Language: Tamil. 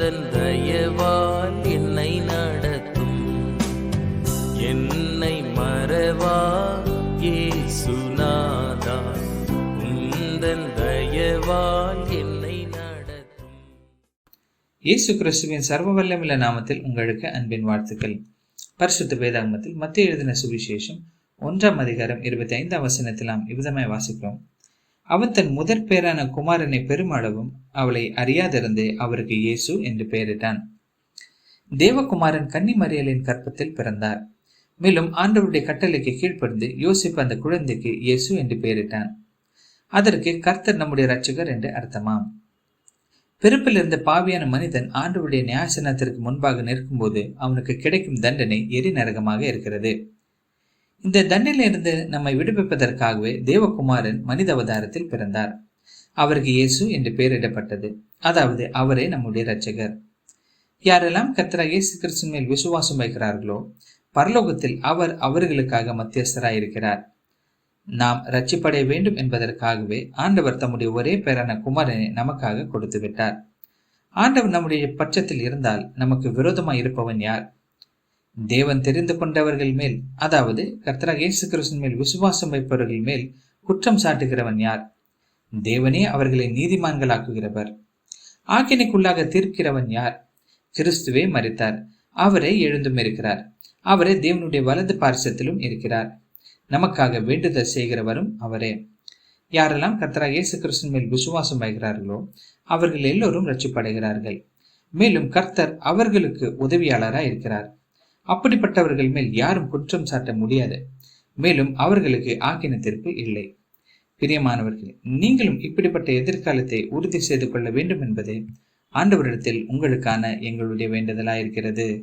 தந்தன் தயவால் என்னை நடத்தும். என்னை மறவா இயேசு கிறிஸ்துவின் சர்வ நாமத்தில் உங்களுக்கு அன்பின் வாழ்த்துக்கள். பரிசுத்த வேதாகமத்தில் மத்திய எழுதின சுவிசேஷம் ஒன்றாம் அதிகாரம் இருபத்தி ஐந்தாம் வசனத்தில் நாம் இவ்விதமாய் வாசிக்கிறோம். அவன் தன் முதற் பேரான குமாரனை பெருமளவும் அவளை அறியாதிருந்தே அவருக்கு இயேசு என்று பெயரிட்டான். தேவகுமாரன் கன்னிமரியலின் கற்பத்தில் பிறந்தார். மேலும் ஆண்டவருடைய கட்டளைக்கு கீழ்ப்படிந்து யோசிப்பு அந்த குழந்தைக்கு இயேசு என்று பெயரிட்டான். அதற்கு கர்த்தர் நம்முடைய ரட்சகர் என்று அர்த்தமாம். பிறப்பில் இருந்த பாவியான மனிதன் ஆண்டவருடைய நியாசனத்திற்கு முன்பாக நிற்கும்போது அவனுக்கு கிடைக்கும் தண்டனை எரி நரகமாக இருக்கிறது. இந்த தண்டிலிருந்து நம்மை விடுவிப்பதற்காகவே தேவகுமாரன் மனித அவதாரத்தில் பிறந்தார். அவருக்கு இயேசு என்று பெயரிடப்பட்டது அதாவது அவரே நம்முடைய இரட்சகர். யாரெல்லாம் கர்த்தரா இயேசு கிறிஸ்தன் மேல் விசுவாசம் வைக்கிறார்களோ பரலோகத்தில் அவர் அவர்களுக்காக மத்தியஸ்தராயிருக்கிறார். நாம் ரட்சிப்படைய வேண்டும் என்பதற்காகவே ஆண்டவர் தம்முடைய ஒரே பேரான குமாரனை நமக்காக கொடுத்து விட்டார் ஆண்டவர் நம்முடைய பட்சத்தில் இருந்தால் நமக்கு விரோதமாய் இருப்பவன் யார்? தேவன் தெரிந்து கொண்டவர்கள் மேல் அதாவது கர்த்தராக இயேசு கிறிஸ்தன் மேல் விசுவாசம் வைப்பவர்கள் மேல் குற்றம் சாட்டுகிறவன் யார்? தேவனே அவர்களை நீதிமான்களாக்குகிறவர். ஆக்கினைக்குள்ளாக தீர்க்கிறவன் யார்? கிறிஸ்துவே மறித்தார் அவரே எழுந்தும் இருக்கிறார். அவரே தேவனுடைய வலது பார்சத்திலும் இருக்கிறார். நமக்காக வேண்டுதல் செய்கிறவரும் அவரே. யாரெல்லாம் கர்த்தராக இயேசு கிறிஸ்தன் மேல் விசுவாசம் வைக்கிறார்களோ அவர்கள் எல்லோரும் ரட்சிப்படைகிறார்கள் மேலும் கர்த்தர் அவர்களுக்கு உதவியாளராக இருக்கிறார் அப்படிப்பட்டவர்கள் மேல் யாரும் குற்றம் சாட்ட முடியாது. மேலும் அவர்களுக்கு ஆக்கின தீர்ப்பு இல்லை. பிரியமானவர்களே நீங்களும் இப்படிப்பட்ட எதிர்காலத்தை உறுதி செய்து கொள்ள வேண்டும் என்பதே ஆண்டவரிடத்தில் உங்களுக்கான எங்களுடைய வேண்டுதலாயிருக்கிறது.